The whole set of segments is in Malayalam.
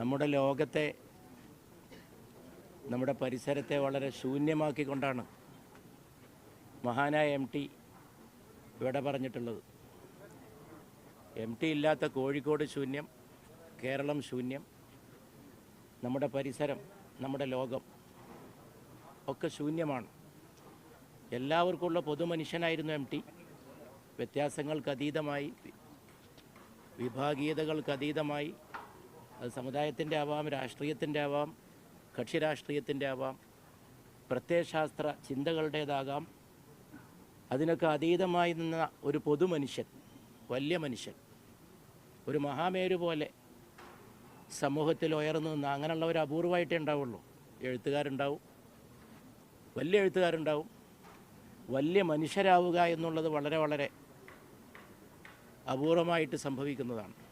നമ്മുടെ ലോകത്തെ നമ്മുടെ പരിസരത്തെ വളരെ ശൂന്യമാക്കിക്കൊണ്ടാണ് മഹാനായ എം ടി ഇവിടെ പറഞ്ഞിട്ടുള്ളത്. എം ടി ഇല്ലാത്ത കോഴിക്കോട് ശൂന്യം കേരളം ശൂന്യം നമ്മുടെ പരിസരം നമ്മുടെ ലോകം ഒക്കെ ശൂന്യമാണ്. എല്ലാവർക്കുമുള്ള പൊതുമനുഷ്യനായിരുന്നു എം ടി. വ്യത്യാസങ്ങൾക്കതീതമായി വിഭാഗീയതകൾക്കതീതമായി അത് സമുദായത്തിന്റെ ആവാം രാഷ്ട്രീയത്തിന്റെ ആവാം കക്ഷി രാഷ്ട്രീയത്തിന്റെ ആവാം പ്രത്യയശാസ്ത്ര ചിന്തകളുടേതാകാം. അതിനൊക്കെ അതീതമായി നിന്ന ഒരു പൊതു മനുഷ്യൻ വലിയ മനുഷ്യൻ ഒരു മഹാമേരു പോലെ സമൂഹത്തിൽ ഉയർന്നു നിന്ന് അങ്ങനെയുള്ളവർ അപൂർവമായിട്ടേ ഉണ്ടാവുള്ളൂ. എഴുത്തുകാരുണ്ടാവും വലിയ എഴുത്തുകാരുണ്ടാവും. വലിയ മനുഷ്യരാവുക എന്നുള്ളത് വളരെ വളരെ അപൂർവമായിട്ട് സംഭവിക്കുന്നതാണ്.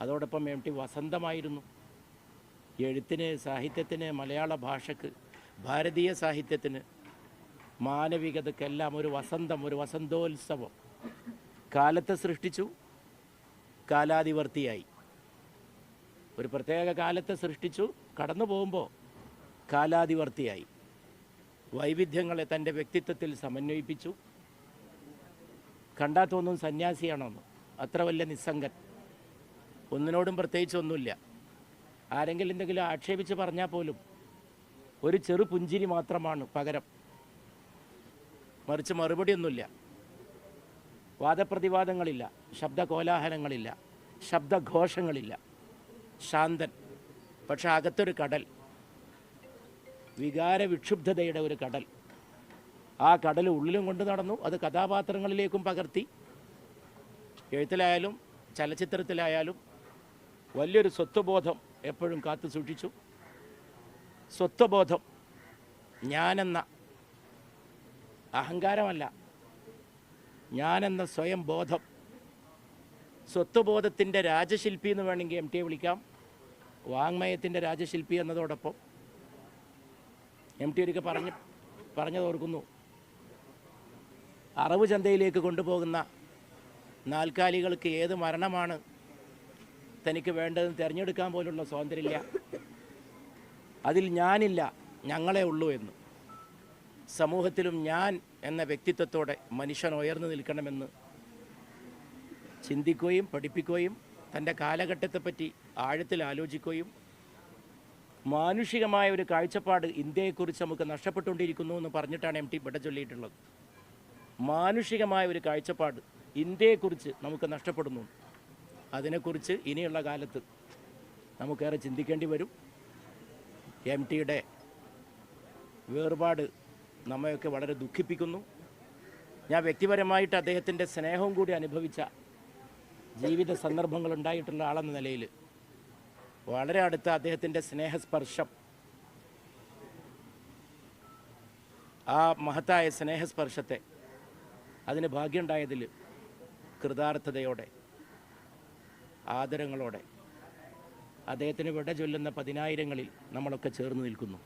അതോടൊപ്പം എം ടി വസന്തമായിരുന്നു. എഴുത്തിന് സാഹിത്യത്തിന് മലയാള ഭാഷക്ക് ഭാരതീയ സാഹിത്യത്തിന് മാനവികതക്കെല്ലാം ഒരു വസന്തം ഒരു വസന്തോത്സവം. കാലത്തെ സൃഷ്ടിച്ചു കാലാതിവർത്തിയായി. ഒരു പ്രത്യേക കാലത്തെ സൃഷ്ടിച്ചു കടന്നു പോകുമ്പോൾ കാലാതിവർത്തിയായി. വൈവിധ്യങ്ങളെ തന്റെ വ്യക്തിത്വത്തിൽ സമന്വയിപ്പിച്ചു. കണ്ടാൽ തോന്നും സന്യാസിയാണോന്ന്. അത്ര വലിയ നിസ്സംഗൻ. ഒന്നിനോടും പ്രത്യേകിച്ച് ഒന്നുമില്ല. ആരെങ്കിലും എന്തെങ്കിലും ആക്ഷേപിച്ച് പറഞ്ഞാൽ പോലും ഒരു ചെറു പുഞ്ചിരി മാത്രമാണ് പകരം. മറിച്ച് മറുപടിയൊന്നുമില്ല. വാദപ്രതിവാദങ്ങളില്ല ശബ്ദകോലാഹലങ്ങളില്ല ശബ്ദഘോഷങ്ങളില്ല. ശാന്തൻ പക്ഷെ അകത്തൊരു കടൽ. വികാര വിക്ഷുബ്ധതയുടെ ഒരു കടൽ. ആ കടൽ ഉള്ളിലും കൊണ്ട് നടന്നു അത് കഥാപാത്രങ്ങളിലേക്കും പകർത്തി. എഴുത്തിലായാലും ചലച്ചിത്രത്തിലായാലും വലിയൊരു സ്വത്വബോധം എപ്പോഴും കാത്തു സൂക്ഷിച്ചു. സ്വത്വബോധം ഞാനെന്ന അഹങ്കാരമല്ല. ഞാനെന്ന സ്വയം ബോധം. സ്വത്വബോധത്തിന്റെ രാജശില്പി എന്ന് വേണമെങ്കിൽ എം ടിയെ വിളിക്കാം. വാങ്മയത്തിന്റെ രാജശില്പി എന്നതോടൊപ്പം എം ടി ഒരിക്കൽ പറഞ്ഞു പറഞ്ഞത് ഓർക്കുന്നു. അറവ് ചന്തയിലേക്ക് കൊണ്ടുപോകുന്ന നാൽക്കാലികൾക്ക് ഏത് മരണമാണ് തനിക്ക് വേണ്ടതെന്ന് തിരഞ്ഞെടുക്കാൻ പോലുള്ള സ്വാതന്ത്ര്യമില്ല. അതിൽ ഞാനില്ല ഞങ്ങളെ ഉള്ളൂ എന്ന്. സമൂഹത്തിലും ഞാൻ എന്ന വ്യക്തിത്വത്തോടെ മനുഷ്യൻ ഉയർന്നു നിൽക്കണമെന്ന് ചിന്തിക്കുകയും പഠിപ്പിക്കുകയും തന്റെ കാലഘട്ടത്തെപ്പറ്റി ആഴത്തിൽ ആലോചിക്കുകയും മാനുഷികമായ ഒരു കാഴ്ചപ്പാട് ഇന്ത്യയെക്കുറിച്ച് നമുക്ക് നഷ്ടപ്പെട്ടുകൊണ്ടിരിക്കുന്നു എന്ന് പറഞ്ഞിട്ടാണ് എം ടി ഇവിടെ ചൊല്ലിയിട്ടുള്ളത്. മാനുഷികമായ ഒരു കാഴ്ചപ്പാട് ഇന്ത്യയെക്കുറിച്ച് നമുക്ക് നഷ്ടപ്പെടുന്നു. അതിനെക്കുറിച്ച് ഇനിയുള്ള കാലത്ത് നമുക്കേറെ ചിന്തിക്കേണ്ടി വരും. എം ടിയുടെ വേർപാട് നമ്മയൊക്കെ വളരെ ദുഃഖിപ്പിക്കുന്നു. ഞാൻ വ്യക്തിപരമായിട്ട് അദ്ദേഹത്തിന്റെ സ്നേഹവും കൂടി അനുഭവിച്ച ജീവിത സന്ദർഭങ്ങൾ ഉണ്ടായിട്ടുള്ള ആളെന്ന നിലയിൽ വളരെ അടുത്ത അദ്ദേഹത്തിന്റെ സ്നേഹസ്പർശം ആ മഹത്തായ സ്നേഹസ്പർശത്തെ അതിന് ഭാഗ്യമുണ്ടായതിൽ കൃതാർത്ഥതയോടെ ആദരങ്ങളോടെ. അദ്ദേഹത്തിന് വിട ചൊല്ലുന്ന പതിനായിരങ്ങളിൽ നമ്മളൊക്കെ ചേർന്ന് നിൽക്കുന്നു.